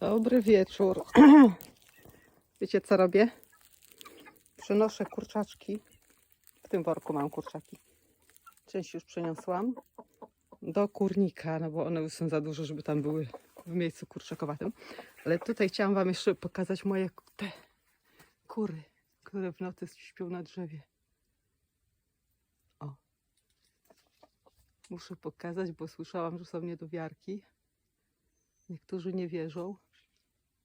Dobry wieczór. Wiecie co robię? Przenoszę kurczaczki. W tym worku mam kurczaki. Część już przeniosłam do kurnika, no bo one już są za duże, żeby tam były w miejscu kurczakowatym. Ale tutaj chciałam Wam jeszcze pokazać moje te kury, które w nocy śpią na drzewie. O. Muszę pokazać, bo słyszałam, że są niedowiarki. Niektórzy nie wierzą.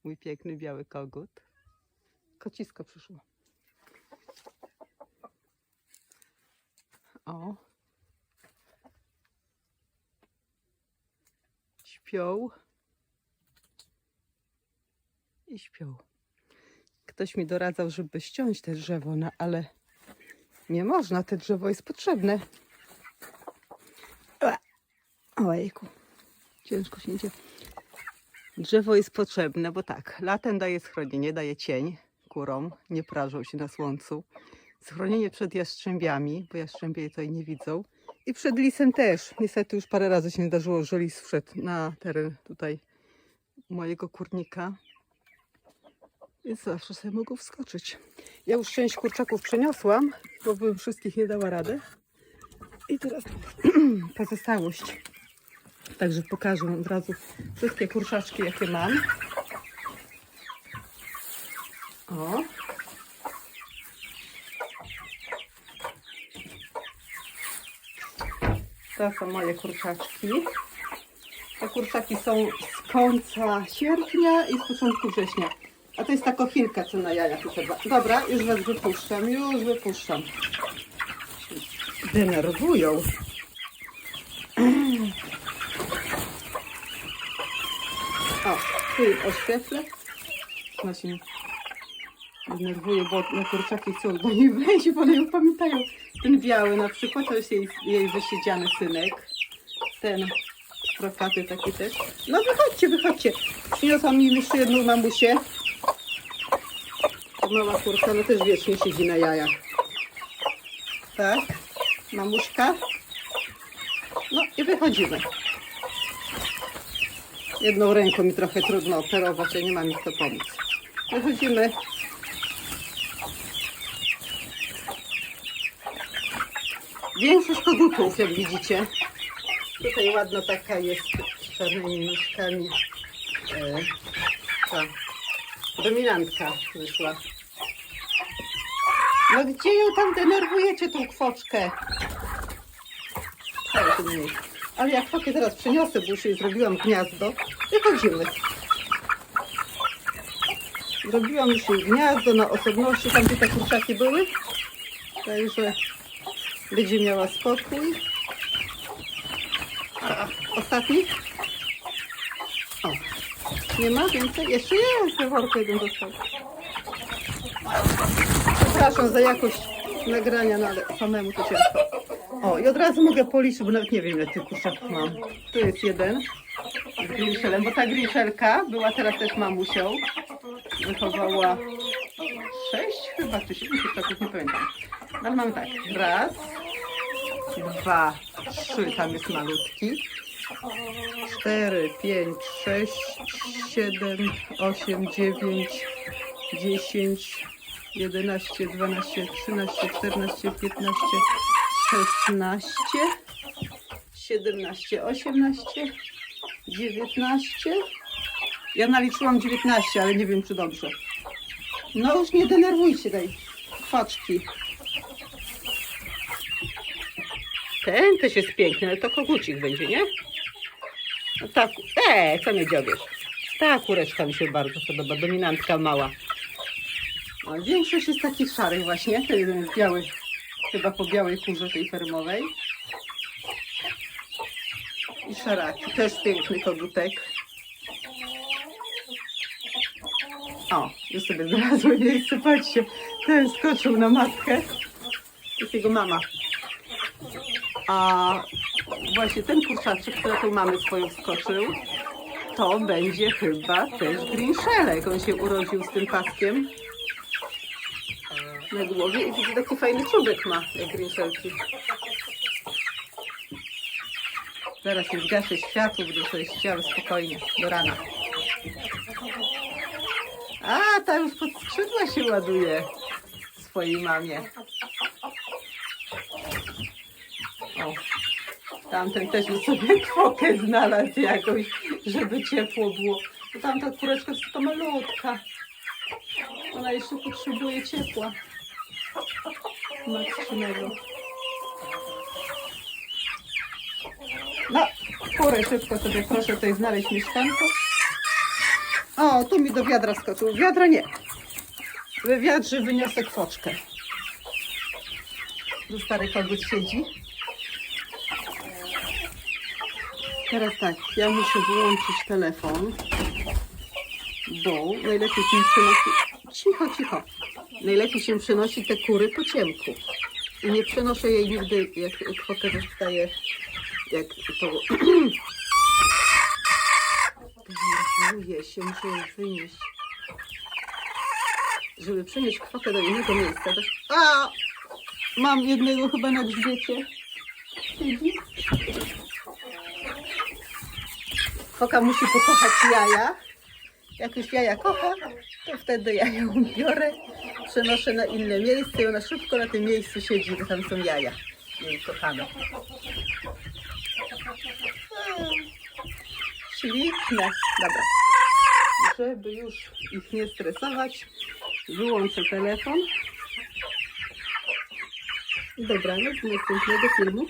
Mój piękny biały kogut. Kocisko przyszło. O. Śpią. I śpią. Ktoś mi doradzał, żeby ściąć te drzewo, no ale nie można, te drzewo jest potrzebne. Ojejku, ciężko się idzie. Drzewo jest potrzebne, bo tak, latem daje schronienie, daje cień kurom, nie prażą się na słońcu. Schronienie przed jastrzębiami, bo jastrzębie je tutaj nie widzą. I przed lisem też. Niestety już parę razy się nie zdarzyło, że lis wszedł na teren tutaj mojego kurnika. Więc zawsze sobie mogą wskoczyć. Ja już część kurczaków przeniosłam, bo bym wszystkich nie dała rady. I teraz pozostałość. Także pokażę od razu wszystkie kurczaczki, jakie mam. O. To są moje kurczaczki. Te kurczaki są z końca sierpnia i z początku września. A to jest ta kochinka, co na jajach usiadła. Dobra, już was wypuszczam, już wypuszczam. Denerwują. Tu oświetlę. Ona się denerwuje, bo na kurczaki chcą do niej wejść, bo one ją pamiętają. Ten biały na przykład, to jest jej, jej wysiedziany synek. Ten prokaty taki też. No wychodźcie, wychodźcie. Przyniosłam mi jeszcze jedną mamusię. Ta mała kurka, no też wiecznie siedzi na jajach. Tak, mamuśka. No i wychodzimy. Jedną ręką mi trochę trudno operować, ja nie mam mi kto pomóc. Wychodzimy. Większość kogutów, jak widzicie. Tutaj ładna taka jest z czarnymi nóżkami. E, ta dominantka wyszła. No gdzie ją tam denerwujecie, tą kwoczkę? Mniej. Ale jak fokę teraz przeniosę, bo już jej zrobiłam gniazdo, wychodzimy. Zrobiłam już jej gniazdo na osobności, tam gdzie te kurczaki były. Także będzie miała spokój. A, ostatni? O, nie ma więcej? Jeszcze jest, we worku jeden dostał. Przepraszam za jakość nagrania, no ale samemu to ciężko. O, i od razu mogę policzyć, bo nawet nie wiem, ile tych kurczaków mam. Tu jest jeden z grinchelem, bo ta grinchelka była teraz też mamusią. Wychowała sześć chyba, czy siedem kurczaków, nie pamiętam. Ale mamy tak, raz, dwa, trzy, tam jest malutki. Cztery, pięć, sześć, siedem, osiem, dziewięć, dziesięć, jedenaście, dwanaście, trzynaście, czternaście, piętnaście, szesnaście, siedemnaście, osiemnaście, dziewiętnaście. Ja naliczyłam dziewiętnaście, ale nie wiem czy dobrze. No już nie denerwujcie tej kwaczki. Ten też jest piękny, ale to kogucik będzie, nie? No tak, e, co mnie dziobiesz? Ta kureczka mi się bardzo podoba, dominantka mała. No, większość jest takich szarych właśnie, ten jeden jest biały, chyba po białej kurze tej fermowej. I szaraki, też piękny kogutek. O, już sobie znalazłem miejsce, patrzcie, ten skoczył na matkę. To jest jego mama. A właśnie ten kurczaczek, który tu mamy swoją wskoczył, to będzie chyba też grinszelek. On się urodził z tym paskiem na głowie i widzę taki fajny czubek ma, jak grinszelki. Zaraz już gaszę światło, będę sobie siedziały spokojnie do rana. A, ta już pod skrzydła się ładuje swojej mamie. O, tamten też już sobie kwokę znalazł jakąś, żeby ciepło było. Tamta kureczka jest tylko malutka. Ona jeszcze potrzebuje ciepła. Maksymalnego. No, kury szybko sobie proszę tutaj znaleźć mieszkanko. O, tu mi do wiadra skoczył. Wiadra nie. W wiadrze wyniosę kwoczkę. Tu stary kogut siedzi. Teraz tak, ja muszę wyłączyć telefon, bo najlepiej się przenosi... Cicho, cicho. Najlepiej się przenosi te kury po ciemku. I nie przenoszę jej nigdy, jak kwokę dostaję, jak to... Denerwuję się, muszę ją wynieść. Żeby przenieść kwokę do innego miejsca. A! Mam jednego chyba na grzbiecie. Siedzi. Foka musi pokochać jaja. Jak już jaja kocha, to wtedy ja ją biorę, przenoszę na inne miejsce i ona szybko na tym miejscu siedzi, bo tam są jaja jej kochane. Śliczne. Dobra. Żeby już ich nie stresować, wyłączę telefon. Dobranoc, do następnego filmu.